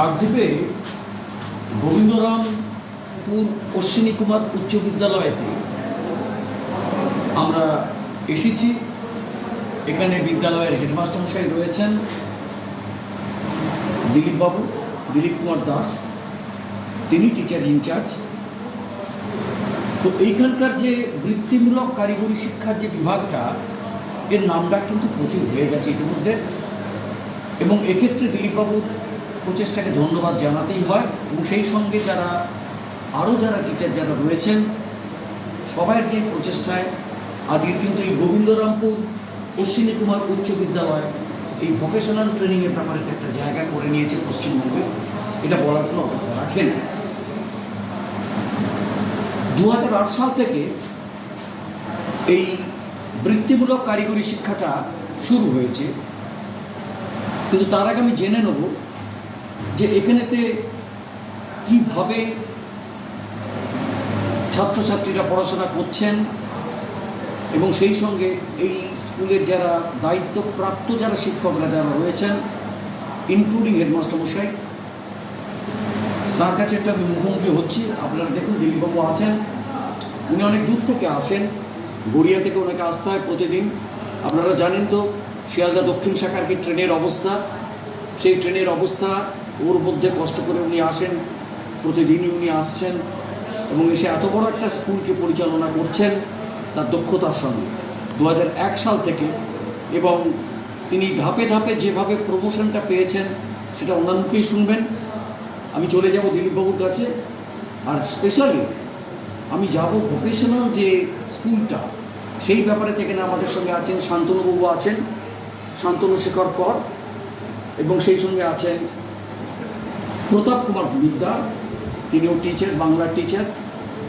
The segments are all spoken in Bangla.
কাকদ্বীপে গোবিন্দরামপুর অশ্বিনী কুমার উচ্চ বিদ্যালয়তে আমরা এসেছি। এখানে বিদ্যালয়ের হেডমাস্টার মশাই রয়েছেন দিলীপবাবু দিলীপ কুমার দাস। তিনি টিচার ইনচার্জ তো এইখানকার যে বৃত্তিমূলক কারিগরি শিক্ষার যে বিভাগটা, এর নামটা কিন্তু প্রচুর হয়ে গেছে ইতিমধ্যে। এবং এক্ষেত্রে দিলীপবাবুর প্রচেষ্টাকে ধন্যবাদ জানাতেই হয় এবং সেই সঙ্গে যারা, আরও যারা টিচার যারা রয়েছেন সবার যে প্রচেষ্টায় আজকের কিন্তু এই গোবিন্দরামপুর অশ্বিনী কুমার উচ্চ বিদ্যালয় এই ভোকেশনাল ট্রেনিংয়ের ব্যাপারে একটা জায়গা করে নিয়েছে পশ্চিমবঙ্গে। এটা বলার কোনো অপেক্ষা রাখেন দু হাজার আট সাল থেকে এই বৃত্তিমূলক কারিগরি শিক্ষাটা শুরু হয়েছে। কিন্তু তার আগে আমি জেনে নেব যে এখানেতে কীভাবে ছাত্রছাত্রীরা পড়াশোনা করছেন এবং সেই সঙ্গে এই স্কুলের যারা দায়িত্বপ্রাপ্ত যারা শিক্ষকরা যারা রয়েছেন ইনক্লুডিং হেডমাস্টার মশাই, তার কাছে একটা মুখোমুখি হচ্ছি। আপনারা দেখুন, দিলীপবাবু আছেন। উনি অনেক দূর থেকে আসেন। গড়িয়া থেকে ওনাকে আসতে হয় প্রতিদিন। আপনারা জানেন তো, শিয়ালদা দক্ষিণ শাখার কি ট্রেনের অবস্থা? সেই ট্রেনের অবস্থা ওর মধ্যে কষ্ট করে উনি আসেন, প্রতিদিনই উনি আসছেন এবং এসে এত বড় একটা স্কুলকে পরিচালনা করছেন তার দক্ষতার সঙ্গে। দু হাজার এক সাল থেকে এবং তিনি ধাপে ধাপে যেভাবে প্রমোশনটা পেয়েছেন, সেটা ওনার মুখেই শুনবেন। আমি চলে যাব দিলীপবাবুর কাছে আর স্পেশালি আমি যাব ভোকেশনাল যে স্কুলটা, সেই ব্যাপারে থেকে না আমাদের সঙ্গে আছেন শান্তনুবাবু আছেন শান্তনু শেখর কর এবং সেই সঙ্গে আছেন প্রতাপ কুমার বিদ্যার তিনিও টিচার বাংলার টিচার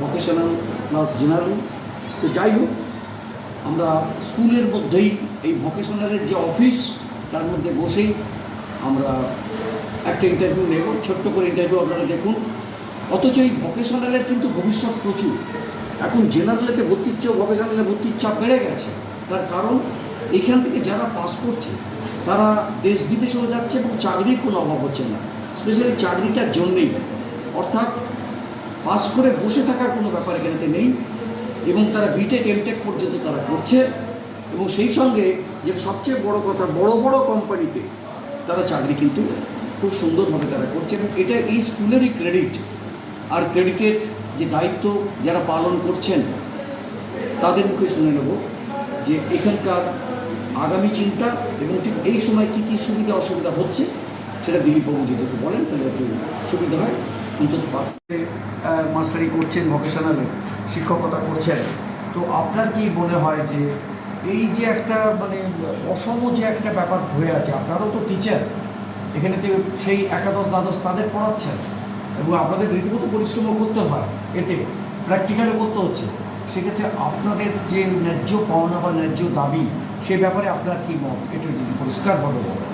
ভোকেশনাল প্লাস জেনারেল তো যাই হোক, আমরা স্কুলের মধ্যেই এই ভোকেশনালের যে অফিস তার মধ্যে বসেই আমরা একটা ইন্টারভিউ নেব, ছোট্ট করে ইন্টারভিউ আপনারা দেখুন। অথচ এই ভোকেশনালের কিন্তু ভবিষ্যৎ প্রচুর। এখন জেনারেলেতে ভর্তির চেয়েও ভোকেশনালে ভর্তির চাপ বেড়ে গেছে। তার কারণ, এখান থেকে যারা পাস করছে, তারা দেশ বিদেশেও যাচ্ছে এবং চাকরির কোনো অভাব হচ্ছে না। স্পেশালি চাকরিটার জন্যেই। অর্থাৎ পাস করে বসে থাকার কোনো ব্যাপার এখানেতে নেই এবং তারা বিটেক এমটেক পর্যন্ত তারা করছে এবং সেই সঙ্গে যে সবচেয়ে বড় কথা, বড় বড় কোম্পানিতে তারা চাকরি কিন্তু খুব সুন্দরভাবে তারা করছে এবং এটা এই স্কুলেরই ক্রেডিট আর ক্রেডিটের যে দায়িত্ব যারা পালন করছেন, তাদের মুখে শুনে নেব যে এখানকার আগামী চিন্তা এবং ঠিক এই সময় কী কী সুবিধা অসুবিধা হচ্ছে সেটা দিলীপবাবু যদি একটু বলেন, তাহলে একটু সুবিধা হয়। অন্তত মাস্টারি করছেন ভোকেশনালে শিক্ষকতা করছেন। তো আপনার কি মনে হয় যে এই যে একটা মানে অসম যে একটা ব্যাপার হয়ে আছে, আপনারও তো টিচার এখানেতে সেই একাদশ দ্বাদশ তাদের পড়াচ্ছেন, এবং আপনাদের রীতিমতো পরিশ্রমও করতে হয়, এতে প্র্যাকটিক্যালও করতে হচ্ছে। সেক্ষেত্রে আপনাদের যে ন্যায্য পাওনা বা ন্যায্য দাবি, সে ব্যাপারে আপনার কি মত? এটা যদি পরিষ্কারভাবে বলেন।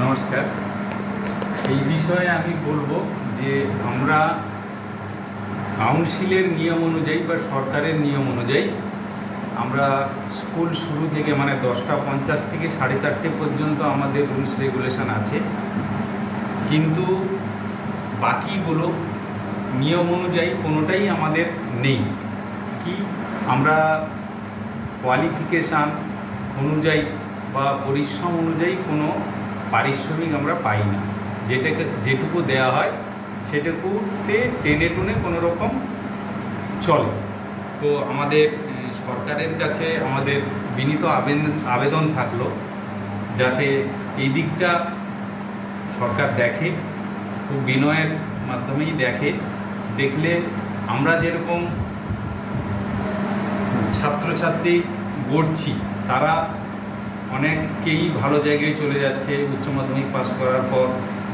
নমস্কার। এই বিষয়ে আমি বলব যে আমরা কাউন্সিলের নিয়ম অনুযায়ী বা সরকারের নিয়ম অনুযায়ী আমরা স্কুল শুরু থেকে মানে দশটা পঞ্চাশ থেকে সাড়ে চারটে পর্যন্ত আমাদের রুলস রেগুলেশন আছে। কিন্তু বাকিগুলো নিয়ম অনুযায়ী কোনোটাই আমাদের নেই। কি? আমরা কোয়ালিফিকেশান অনুযায়ী বা পরিশ্রম অনুযায়ী কোনো পারিশ্রমিক আমরা পাই না। যেটাকে, যেটুকু দেওয়া হয়, সেটুকুতে টেনে টুনে কোনো রকম চলে। তো আমাদের সরকারের কাছে আমাদের বিনীত আবেদন আবেদন থাকল যাতে এই দিকটা সরকার দেখে, খুব বিনয়ের মাধ্যমেই দেখে, দেখলে আমরা যেরকম ছাত্রছাত্রী গড়ছি, তারা অনেকেই ভালো জায়গায় চলে যাচ্ছে উচ্চ মাধ্যমিক পাস করার পর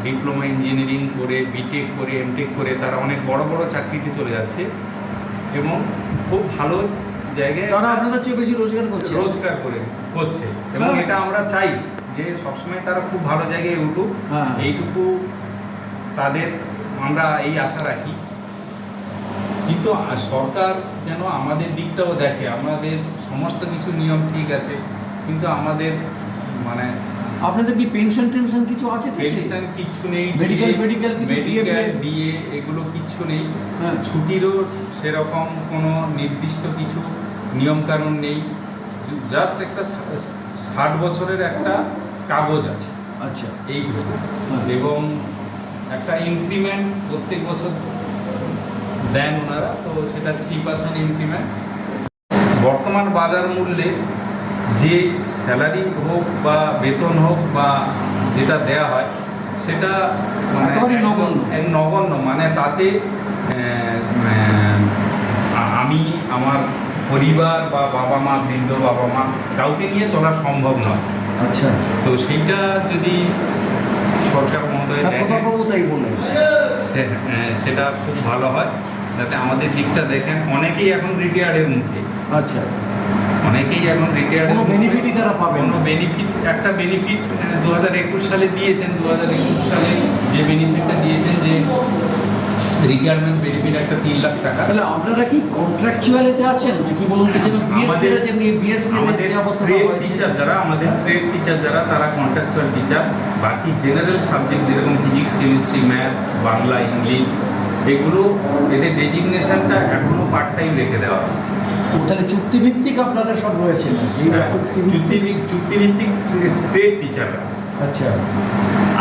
ডিপ্লোমা ইঞ্জিনিয়ারিং করে বিটেক করে এমটেক করে তারা অনেক বড় বড় চাকরিতে চলে যাচ্ছে এবং খুব ভালো জায়গায় তারা আপনাদের চেয়ে বেশি রোজগার করছে। রোজগার করে করছে। এবং হ্যাঁ। এটা আমরা চাই যে সবসময় তারা খুব ভালো জায়গায় উঠুক। হ্যাঁ। এইটুকু তাদের আমরা এই আশা রাখি। কিন্তু সরকার যেন আমাদের দিকটাও দেখে আমাদের সমস্ত কিছু নিয়ম ঠিক আছে। কিন্তু আমাদের মানে আপনাদের কি পেনশন টেনশন কিছু আছে কিছু? পেনশন কিচ্ছু নেই কিছু মেডিকেল DA? ডিএ এগুলো কিচ্ছু নেই। হ্যাঁ। ছুটিরও সেরকম কোনো নির্দিষ্ট কিছু নিয়মকানুন নেই। জাস্ট একটা ষাট বছরের একটা কাগজ আছে। আচ্ছা। এইটুকু হ্যাঁ। এবং একটা ইনক্রিমেন্ট প্রত্যেক বছর দেন ওনারা তো সেটা থ্রি পার্সেন্ট ইনক্রিমেন্ট বর্তমান বাজার মূল্যে যে স্যালারি হোক বা বেতন হোক বা যেটা দেয়া হয় সেটা মানে নগণ্য। মানে তাতে আমি আমার পরিবার বা বাবা মা বৃন্দ বাবা মা কাউকে নিয়ে চলা সম্ভব নয়। আচ্ছা। তো সেইটা যদি সরকার মহোদয় হ্যাঁ সেটা খুব ভালো হয়। যাতে আমাদের দিকটা দেখেন। অনেকেই এখন রিটায়ার্ডের মুখে আচ্ছা। অনেকেই এখন রিটায়ার্ড কোনো বেনিফিটই তারা পাবে কোনো বেনিফিট একটা বেনিফিট দু হাজার একুশ সালে দিয়েছেন দু হাজার একুশ সালে যে বেনিফিটটা দিয়েছেন যে রিটায়ারমেন্ট বেনিফিট একটা তিন লাখ টাকা। তাহলে আপনারা কি কন্ট্রাকচুয়ালিতে আছেন? নাকি বলুন তো যেন বিএসসি আমাদের- যে বিএসসি আমাদের যে অবস্থা ট্রেড টিচার যারা আমাদের ট্রেড টিচার যারা তারা কন্ট্রাকচুয়াল টিচার বাকি জেনারেল সাবজেক্ট যেরকম physics chemistry math Bangla English এগুলো এদের ডেজিগনেশনটা এখনও পার্ট টাইম রেখে দেওয়া হচ্ছে ও, তাহলে চুক্তিভিত্তিক আপনারা সব রয়েছেন। হ্যাঁ, চুক্তিভিত্তিক ট্রেড টিচাররা আচ্ছা।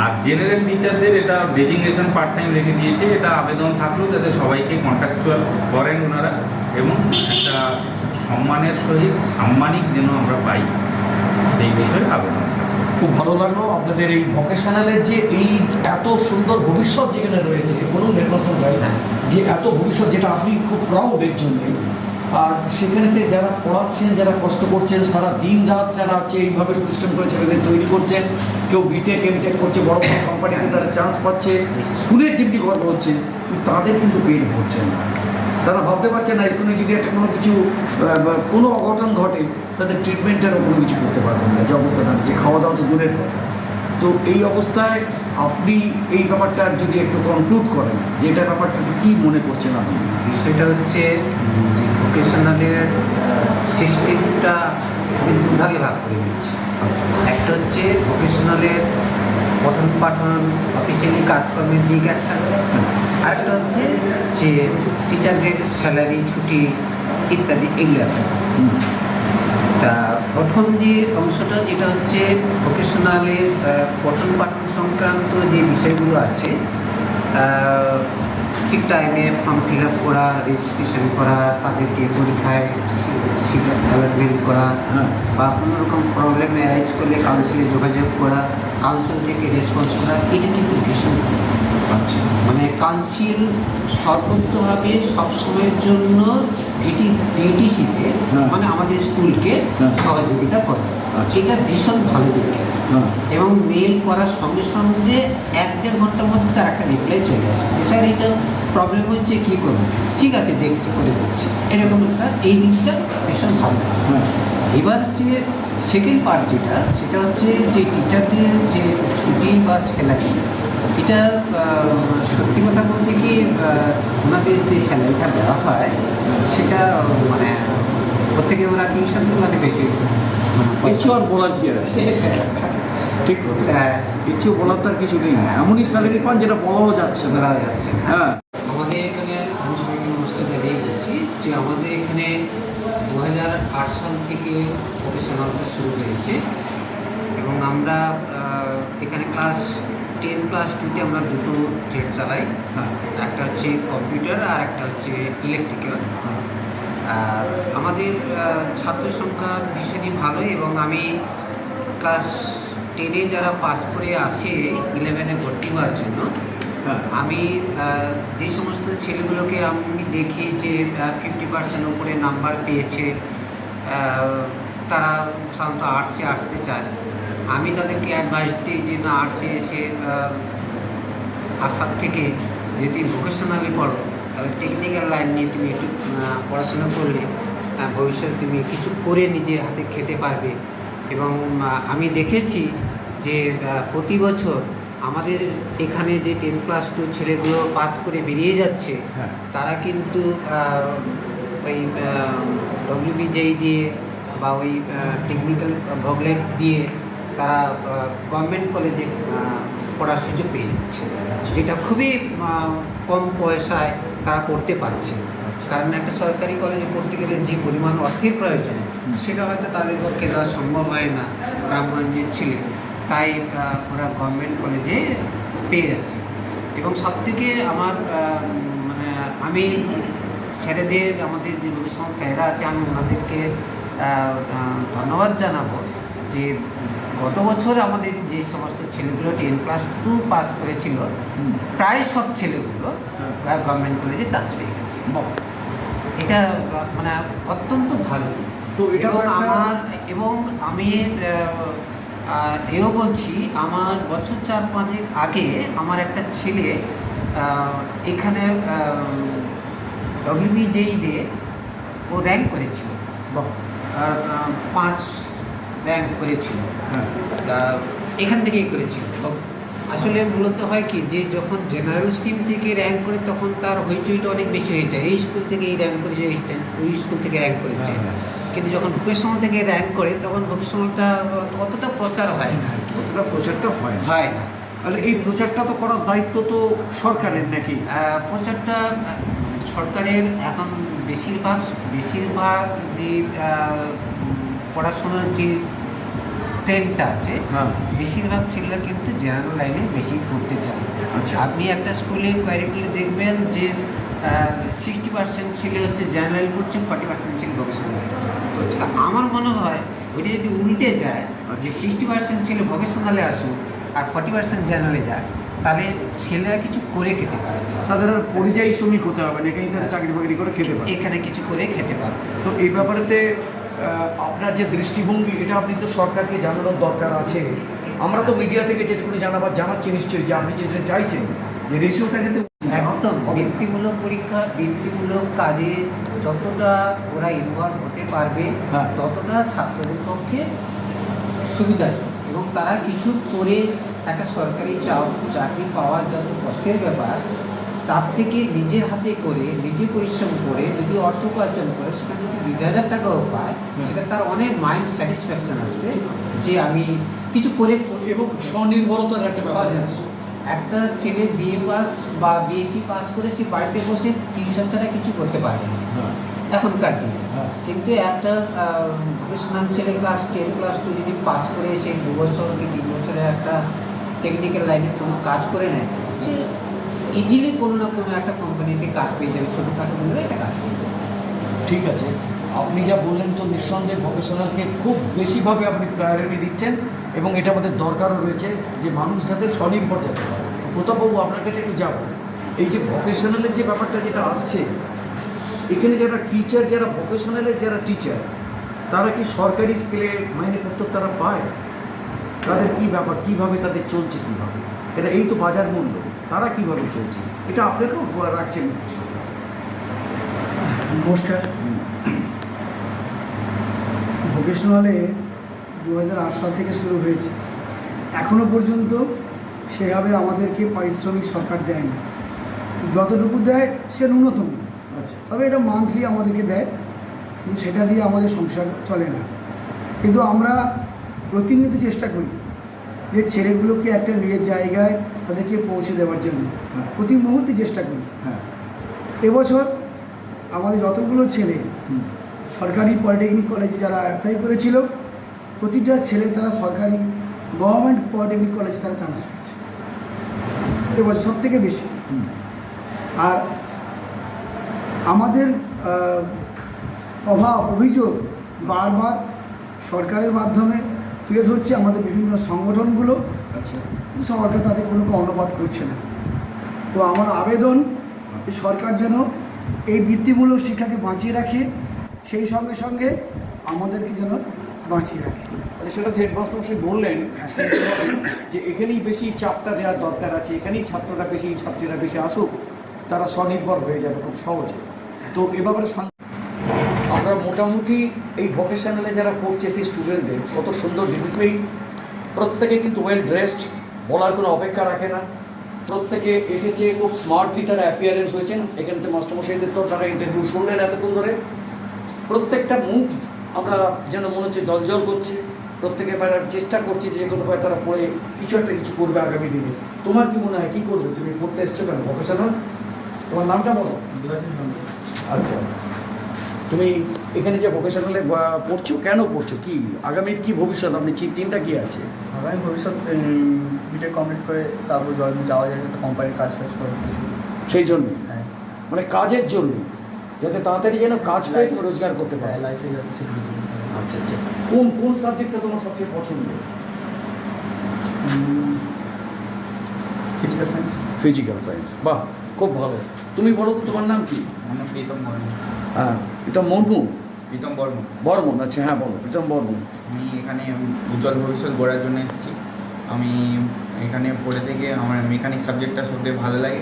আর জেনারেল টিচারদের এটা ডেজিগনেশন পার্ট টাইম রেখে দিয়েছে। এটা আবেদন থাকলেও যাতে সবাইকে কন্ট্রাকচুয়াল করেন ওনারা এবং একটা সম্মানের সহিত সাম্মানিক যেন আমরা পাই। এই বিষয়ে আবেদন খুব ভালো লাগল আপনাদের এই ভোকেশনালের যে এই এত সুন্দর ভবিষ্যৎ যেখানে রয়েছে বলুন নির্বাচন না। যে এত ভবিষ্যৎ যেটা আপনি খুব প্রাউড এর জন্য। আর সেখানেতে যারা পড়াচ্ছেন, যারা কষ্ট করছেন, সারা দিন রাত যারা হচ্ছে এইভাবে পরিশ্রম করে ছেলেদের তৈরি করছেন। কেউ বিটেক এমটেক করছে, বড় বড় কোম্পানিতে তারা চান্স পাচ্ছে। স্কুলের যেমনি গর্ব হচ্ছে তাদের কিন্তু পেট ভরছে না। তারা ভাবতে পারছে না, এখানে যদি একটা কোনো কিছু কোনো অঘটন ঘটে, তাদের ট্রিটমেন্টেরও কোনো কিছু করতে পারবেন না। যে অবস্থা দাঁড়িয়েছে খাওয়া দাওয়া তো দূরের কথা। তো এই অবস্থায় আপনি এই ব্যাপারটা যদি একটু কনক্লুড করেন, যে এটা ব্যাপারটা কী মনে করছেন আপনি? বিষয়টা হচ্ছে ভোকেশনালের সিস্টেমটা আমি দুভাগে ভাগ করে দিচ্ছি একটা হচ্ছে ভোকেশনালের পঠন পাঠন অফিসিয়ালি কাজকর্মের দিক একটা আরেকটা হচ্ছে যে টিচারদের স্যালারি ছুটি ইত্যাদি এগুলো একটা। তা প্রথম যে অংশটা যেটা হচ্ছে ভোকেশনালের পঠন পাঠন সংক্রান্ত যে বিষয়গুলো আছে ঠিক টাইমে ফর্ম ফিল আপ করা রেজিস্ট্রেশন করা তাদেরকে পরীক্ষায় সিট অ্যালটমেন্ট করা হ্যাঁ বা কোনো রকম প্রবলেম অ্যারাইজ করলে কাউন্সিলে যোগাযোগ করা কাউন্সিল থেকে রেসপন্স করা এটা কিন্তু ভীষণ আচ্ছা মানে কাউন্সিল সর্বোত্তভাবে সবসময়ের জন্য ভিটি ডিটিসিতে হ্যাঁ। মানে আমাদের স্কুলকে হ্যাঁ। সহযোগিতা করে। সেটা ভীষণ ভালো দিকে। এবং মেল করার সঙ্গে সঙ্গে এক দেড় ঘণ্টার মধ্যে তার একটা রিপ্লাই চলে আসে যে স্যার এটা প্রবলেম হচ্ছে কী করব? ঠিক আছে দেখছি করে দিচ্ছি। এরকম একটা এই দিকটা ভীষণ ভালো। এবার যে সেকেন্ড পার্ট যেটা সেটা হচ্ছে যে টিচারদের যে ছুটি বা স্যালারি এটা সত্যি কথা বলতে কি ওনাদের যে স্যালারিটা দেওয়া হয় সেটা মানে প্রত্যেকে ওরা টিউশন মানে বেশি। কিছু আর বলার কি আছে? ঠিক হ্যাঁ, কিছু বলার তার কিছু নেই। এমনই স্যালারি পান যেটা বলাও যাচ্ছে না যাচ্ছে হ্যাঁ। আমাদের এখানে আমি সবাইকে নমস্কার জানিয়ে বলছি যে আমাদের এখানে দু আট সাল থেকে প্রফেশনালটা শুরু হয়েছে। এবং আমরা এখানে ক্লাস টেন ক্লাস টুতে আমরা দুটো ট্রেড চালাই। হ্যাঁ। একটা হচ্ছে কম্পিউটার আর একটা হচ্ছে ইলেকট্রিক্যাল। হ্যাঁ। আর আমাদের ছাত্র সংখ্যা ভীষণই ভালো এবং আমি ক্লাস টেনে যারা পাস করে আসে ইলেভেনে ভর্তি হওয়ার জন্য হ্যাঁ। আমি যে সমস্ত ছেলেগুলোকে আমি দেখি যে ফিফটি পার্সেন্ট উপরে নাম্বার পেয়েছে তারা সাধারণত আর্টসে আসতে চায়। আমি তাদেরকে অ্যাডভাইস দিই যে না আর্টসে এসে আসার থেকে যদি ভোকেশনালি পড়ো তাহলে টেকনিক্যাল লাইন নিয়ে তুমি একটু পড়াশোনা করলে ভবিষ্যতে তুমি কিছু করে নিজে হাতে খেতে পারবে। এবং আমি দেখেছি যে প্রতি বছর আমাদের এখানে যে টেন ক্লাস টু ছেলেগুলো পাস করে বেরিয়ে যাচ্ছে হ্যাঁ। তারা কিন্তু ওই ডব্লিউবিজেই দিয়ে বা ওই টেকনিক্যাল ভগলেট দিয়ে তারা গভর্নমেন্ট কলেজে পড়ার সুযোগ পেয়ে যাচ্ছে। যেটা খুবই কম পয়সায় তারা করতে পারছে কারণ একটা সরকারি কলেজে পড়তে গেলে যে পরিমাণ অর্থের প্রয়োজন সেটা হয়তো তাদের পক্ষে দেওয়া সম্ভব হয় না গ্রামগঞ্জের ছেলে। তাই ওরা গভর্নমেন্ট কলেজে পেয়ে যাচ্ছে। এবং সবথেকে আমার মানে আমি স্যারেদের আমাদের যে ভবিষ্যৎ স্যারেরা আছে আমি ওনাদেরকে ধন্যবাদ জানাব যে গত বছর আমাদের যে সমস্ত ছেলেগুলো টেন ক্লাস টু পাস করেছিল প্রায় সব ছেলেগুলো হ্যাঁ। গভর্নমেন্ট কলেজে চান্স পেয়ে গেছে। এটা মানে অত্যন্ত ভালো। তো এবং আমার এবং আমি এও বলছি আমার বছর চার পাঁচেক আগে আমার একটা ছেলে এখানে ডব্লিউবিজেই দিয়ে ও র্যাঙ্ক করেছিল। পাঁচ র্যাঙ্ক করেছিল। হ্যাঁ। এখান থেকেই করেছিল। আসলে মূলত হয় কি যে যখন জেনারেল স্ট্রিম থেকে র্যাঙ্ক করে তখন তার হইচইটা অনেক বেশি হয়ে যায়। এই স্কুল থেকে এই র্যাঙ্ক করেছে ওই স্কুল থেকে র্যাঙ্ক করেছে। হ্যাঁ, কিন্তু যখন ভোকেশনাল থেকে র্যাঙ্ক করে তখন ভোকেশনালটা অতটা প্রচার হয় না। অতটা প্রচারটা হয় হয় না। তাহলে এই প্রচারটা তো করার দায়িত্ব তো সরকারের নাকি? প্রচারটা সরকারের এখন বেশিরভাগ বেশিরভাগ যে পড়াশোনার যে ট্রেনটা আছে হ্যাঁ। বেশিরভাগ ছেলেরা কিন্তু জেনারেল লাইনে বেশি পড়তে চায়। আচ্ছা। আপনি একটা স্কুলে কোয়ারি করলে দেখবেন যে সিক্সটি পার্সেন্ট ছেলে হচ্ছে জেনারেল পড়ছে ফর্টি পার্সেন্ট ছেলে ভকেশনাল আসছে তা আমার মনে হয় ওইটা যদি উল্টে যায় যে সিক্সটি পার্সেন্ট ছেলে ভকেশনালে আসুক আর ফর্টি পার্সেন্ট জেনারেলে যায় তাহলে ছেলেরা কিছু করে খেতে পারে তাদের আর পরিযায়ী শ্রমিক হতে হবে না এখানে তারা চাকরি বাকরি করে খেতে পারে এখানে কিছু করে খেতে পারে তো এই ব্যাপারেতে আপনার যে দৃষ্টিভঙ্গি এটা আপনি তো সরকারকে জানানোর দরকার আছে। আমরা তো মিডিয়া থেকে যেটুকুনি জানাবার জানাচ্ছি নিশ্চয়ই যে আপনি যেটা চাইছেন যে রেশিওটা যাতে একদম। বৃত্তিমূলক পরীক্ষা বৃত্তিমূলক কাজে যতটা ওরা ইনভলভ হতে পারবে হ্যাঁ। ততটা ছাত্রদের পক্ষে সুবিধাজনক। এবং তারা কিছু করে একটা সরকারি চাকরি পাওয়ার যত কষ্টের ব্যাপার তার থেকে নিজের হাতে করে নিজে পরিশ্রম করে যদি অর্থ উপার্জন করে সেখানে যদি বিশ হাজার টাকাও পায় সেটা তার অনেক মাইন্ড স্যাটিসফ্যাকশন আসবে যে আমি কিছু করে এবং স্বনির্ভরতার একটা ব্যাপার। একটা ছেলে বিএ পাস বা বিএসসি পাস করে সে বাড়িতে বসে টিউশন ছাড়া কিছু করতে পারবে না। হ্যাঁ। এখনকার দিনে। হ্যাঁ। কিন্তু একটা ভোকেশনাল ছেলে ক্লাস টেন ক্লাস টু যদি পাস করে সে দু বছর কি তিন বছরে একটা টেকনিক্যাল লাইনে কোনো কাজ করে নেয় সে ইজিলি কোনো না কোনো একটা কোম্পানিতে কাজ পেয়ে যাবে, ছোটোখাটো দিলেও একটা কাজ পেয়ে যাবে। ঠিক আছে। আপনি যা বললেন তো নিঃসন্দেহে ভকেশনালকে খুব বেশিভাবে আপনি প্রায়োরিটি দিচ্ছেন এবং এটা আমাদের দরকারও রয়েছে যে মানুষ যাতে স্বনির্ভর যাতে প্রতাপবাবু, আপনার কাছে একটু যাব। এই যে ভকেশনালের যে ব্যাপারটা যেটা আসছে, এখানে যারা টিচার যারা ভকেশনালের যারা টিচার তারা কি সরকারি স্কেলে মাইনেপত্র তারা পায়? তাদের কি ব্যাপার? কীভাবে তাদের চলছে কীভাবে? এটা এই তো বাজার মূল্য। তারা কীভাবে চলছে? এটা আপনাকেও রাখছেন। নমস্কার। ভোকেশনালে দু সাল থেকে শুরু হয়েছে। এখনও পর্যন্ত সেভাবে আমাদেরকে পারিশ্রমিক সরকার দেয় না যতটুকু দেয় সে ন্যূনতম। আচ্ছা। তবে এটা মান্থলি আমাদেরকে দেয় কিন্তু সেটা দিয়ে আমাদের সংসার চলে না। কিন্তু আমরা প্রতিনিয়ত চেষ্টা করি। যে ছেলেগুলোকে একটা নিজের জায়গায় তাদেরকে পৌঁছে দেওয়ার জন্য। হ্যাঁ। প্রতি মুহূর্তে চেষ্টা করি। হ্যাঁ। এবছর আমাদের যতগুলো ছেলে সরকারি পলিটেকনিক কলেজে যারা অ্যাপ্লাই করেছিল প্রতিটা ছেলে তারা সরকারি গভর্নমেন্ট পলিটেকনিক কলেজে তারা চান্স পেয়েছে। এবছর সব থেকে বেশি আর আমাদের অভাব অভিযোগ বারবার সরকারের মাধ্যমে তুলে ধরছে আমাদের বিভিন্ন সংগঠনগুলো। আচ্ছা। সরকার তাদের কোনো কর্ণপাত করছে না। তো আমার আবেদন সরকার যেন এই বৃত্তিমূলক শিক্ষাকে বাঁচিয়ে রাখে সেই সঙ্গে সঙ্গে আমাদেরকে যেন বাঁচিয়ে রাখে। মানে সেটা তো হেডমাস্টার মশাই বললেন যে এখানেই বেশি চাপটা দেওয়ার দরকার আছে এখানেই ছাত্ররা বেশি ছাত্রীরা বেশি আসুক তারা স্বনির্ভর হয়ে যাবে খুব সহজে। তো এ ব্যাপারে আমরা মোটামুটি এই ভোকেশনালে যারা পড়ছে সেই স্টুডেন্টদের কত সুন্দর ডিসিপ্লিন প্রত্যেকে কিন্তু ওয়েল ড্রেসড বলার কোনো অপেক্ষা রাখে না। প্রত্যেকে এসেছে খুব স্মার্টলি তারা অ্যাপিয়ারেন্স হয়েছেন। এখান থেকে মাস্টারমশাইদের তো তারা ইন্টারভিউ শুনলেন এতক্ষণ ধরে। প্রত্যেকটা মুখ আমরা যেন মনে হচ্ছে জলজল করছে। প্রত্যেকে এবার চেষ্টা করছে যে কোনো ভাবে তারা পড়ে কিছু একটা কিছু করবে আগামী দিনে। তোমার কি মনে হয় কী করবে? তুমি পড়তে এসছো কেন ভোকেশনাল তোমার নামটা বলো। আচ্ছা। তুমি এখানে যে ভোকেশনালে পড়ছো কেন পড়ছো? কি আগামীর কি ভবিষ্যৎ? আপনি চিন্তা কি আছে? আগামী ভবিষ্যৎ বিটেক কমপ্লিট করে তারপর যাওয়া যায় একটা কোম্পানির কাজ ফাজ করে সেই জন্য? হ্যাঁ। মানে কাজের জন্য? যাতে তাড়াতাড়ি যেন কাজ তুমি রোজগার করতে পারে। লাইফে যাতে স্বীকৃতি আচ্ছা আচ্ছা। কোন কোন সাবজেক্টটা তোমার সবচেয়ে পছন্দ ফিজিক্যাল সায়েন্স ফিজিক্যাল সায়েন্স বাহ খুব ভালো। তুমি বলো তো তোমার নাম কি? আমার নাম প্রীতম বর্মন। হ্যাঁ প্রীতম মুর্মু প্রীতম বর্মন। বর্মন আচ্ছা হ্যাঁ বলো প্রীতম বর্মন। আমি এখানে উজ্জ্বল ভবিষ্যৎ গড়ার জন্য এসেছি। আমি এখানে পড়ে থেকে আমার মেকানিক সাবজেক্টটা সবথেকে ভালো লাগে।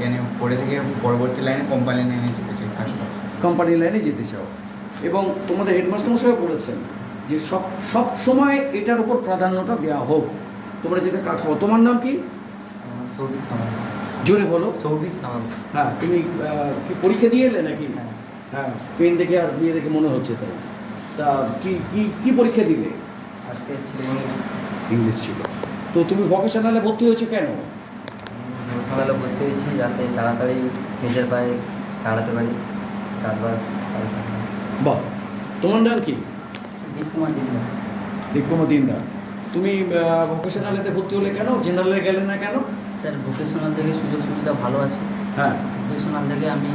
এখানে পড়ে থেকে পরবর্তী লাইনে কোম্পানি লাইনে যেতে চাই। কোম্পানি লাইনে যেতে চাও। এবং তোমাদের হেডমাস্টার মশাই বলেছেন যে সব সব সময় এটার উপর প্রাধান্যটা দেওয়া হোক। তোমরা যেতে কাজ করো তোমার নাম কি? সৌভিক সামাল জোরে বলো। সৌভিক সামাল হ্যাঁ তুমি কি পরীক্ষা দিয়ে এলে নাকি? হ্যাঁ। হ্যাঁ পেন দেখে আর বিয়ে দেখে মনে হচ্ছে তাই। তা কি কি কি পরীক্ষা দিলে? আজকে ছিল ইংলিশ। ইংলিশ ছিল। তো তুমি ভকেশনালে ভর্তি হয়েছো কেন? সকালে ভর্তি হয়েছি যাতে তাড়াতাড়ি নিজের পায়ে দাঁড়াতে পারি। তারপর বাহ। তোমার নাম কি? দীপ কুমার দিন বিক্রম দিনদা তুমি ভকেশনালেতে ভর্তি হলে কেন? জেনারেলে গেলে না কেন? স্যার ভোকেশনাল থেকে সুযোগ সুবিধা ভালো আছে। হ্যাঁ। ভোকেশনাল থেকে আমি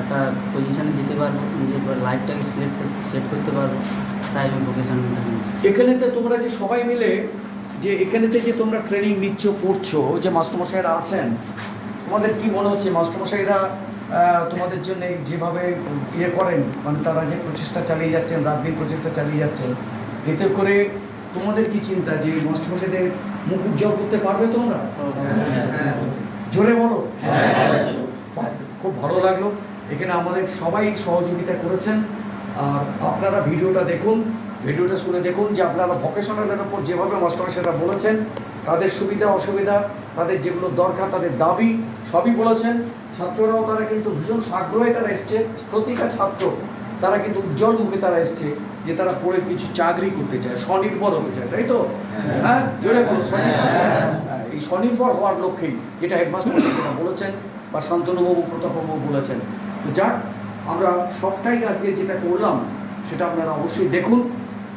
একটা পজিশানে যেতে পারব নিজের লাইফটাকে সিলেক্ট করতে সেট করতে পারব তাই আমি ভোকেশনালটা নিয়েছি এখানেতে তোমরা যে সবাই মিলে যে এখানেতে যে তোমরা ট্রেনিং নিচ্ছ করছ যে মাস্টারমশাইরা আছেন তোমাদের কি মনে হচ্ছে? মাস্টারমশাইরা তোমাদের জন্য যেভাবে ইয়ে করেন মানে তারা যে প্রচেষ্টা চালিয়ে যাচ্ছেন রাত দিন প্রচেষ্টা চালিয়ে যাচ্ছেন এতে করে তোমাদের কি চিন্তা যে মাস্টারমশাইদের মুখ উজ্জ্বল করতে পারবে তোমরা? জোরে বলো। খুব ভালো লাগল। এখানে আমাদের সবাই সহযোগিতা করেছেন। আর আপনারা ভিডিওটা দেখুন, ভিডিওটা শুনে দেখুন যে আপনারা ভোকেশনালের ওপর যেভাবে মাস্টার সেটা বলেছেন, তাদের সুবিধা, অসুবিধা, তাদের যেগুলো দরকার, তাদের দাবি সবই বলেছেন। ছাত্ররাও তারা কিন্তু ভীষণ আগ্রহে তারা এসছে। প্রতিটা ছাত্র তারা কিন্তু উজ্জ্বল মুখে তারা এসছে। যে তারা পড়ে কিছু চাকরি করতে চায় স্বনির্ভর হতে চায় তাই তো? হ্যাঁ? হ্যাঁ, এই স্বনির্ভর হওয়ার লক্ষ্যেই যেটা হেডমাস্টার সেটা বলেছেন বা শান্তনুবাবু প্রতাপবাবু বলেছেন। তো যাক আমরা সবটাই আজকে যেটা করলাম সেটা আপনারা অবশ্যই দেখুন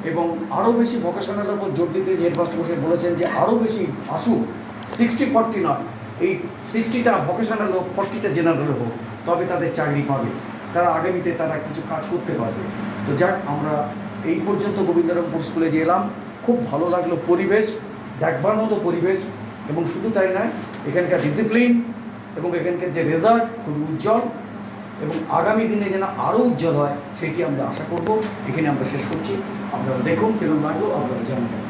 এবং আরও বেশি ভোকেশনালের উপর জোর দিতে যে হেডমাস্টার মশাই বলেছেন যে আরও বেশি আসুক। সিক্সটি ফর্টি নয় এই সিক্সটিটা ভোকেশনাল হোক ফর্টিটা জেনারেল হোক তবে তাদের চাকরি পাবে। তারা আগামীতে তারা কিছু কাজ করতে পারবে। তো যাক, আমরা এই পর্যন্ত গোবিন্দরামপুর স্কুলে যে এলাম। খুব ভালো লাগল পরিবেশ, দেখবার মতো পরিবেশ, এবং শুধু তাই নয়, এখানকার ডিসিপ্লিন এবং এখানকার যে রেজাল্ট খুবই উজ্জ্বল, এবং আগামী দিনে যেন আরও উজ্জ্বল হয়, সেটি আমরা আশা করব। এখানে আমরা শেষ করছি। আপনারা দেখুন, কেমন লাগল, আপনারা জানাবেন।